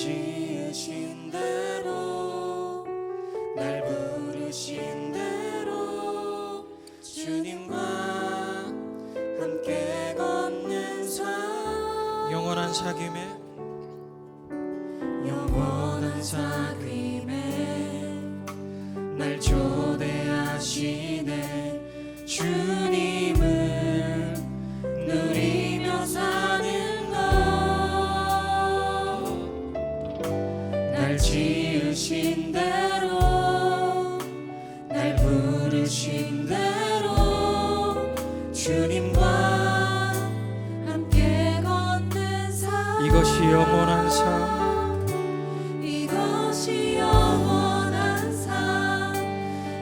날 지으신 대로 날 부르신 대로 주님과 함께 걷는 삶. 영원한 사귐에 영원한 사귐에 날 초대하시네. 주 부르신 대로 주님과 함께 걷는 삶. 이것이 영원한 삶. 이것이 영원한 삶.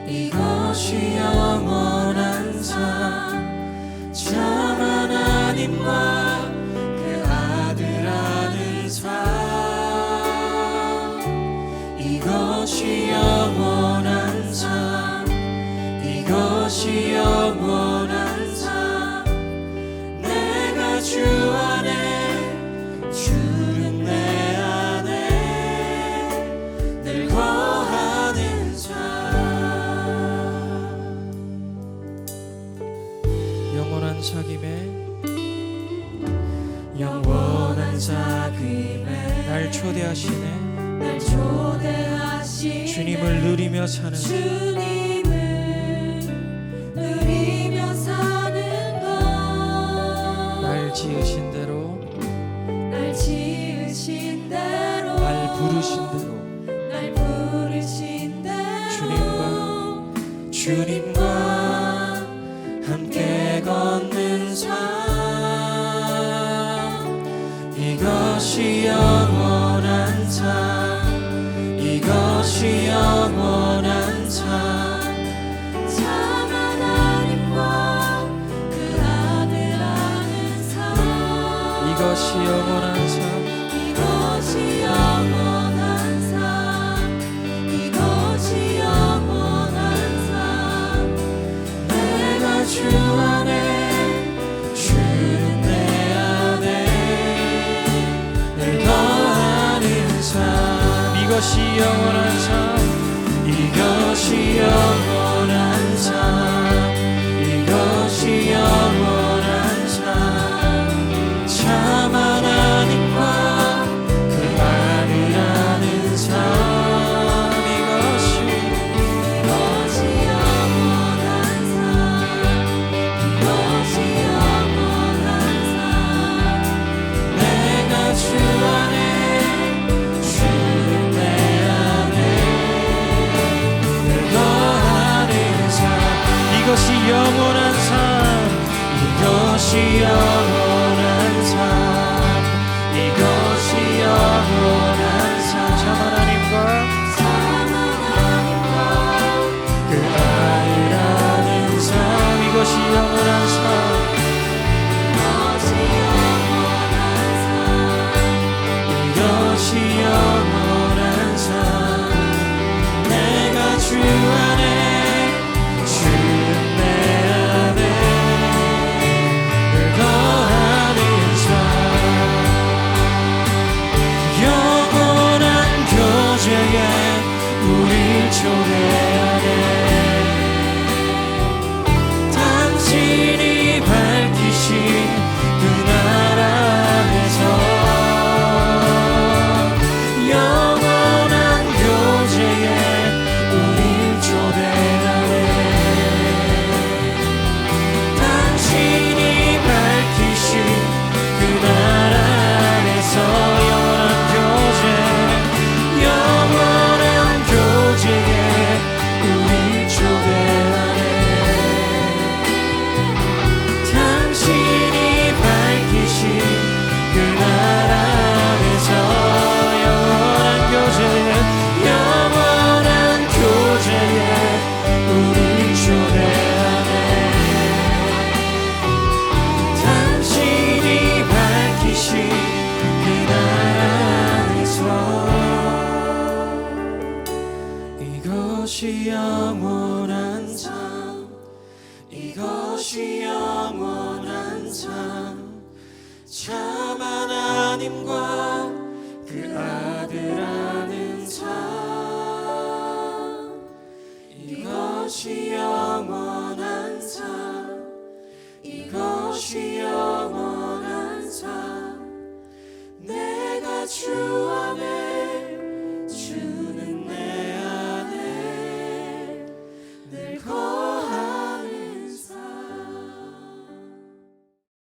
이것이 영원한 삶참 하나님과 사귐에 영원한 사귐에 날 초대하시네. 날 초대하시 주님을 누리며 사는 주님을 누리며 사는 날것 지으신 대로. 날 지으신 대로. 날 부르신 대로 삶 이것이 영원한 삶 이것이 영원한 하나님과 그삶 이것이 영원한 삶 이것이 영원한 삶 이것이 영원한 삶 이것이 영원한 주 안에 것이 영원한 삶. 참 하나님과 그 아들 받으라는 삶. 이것이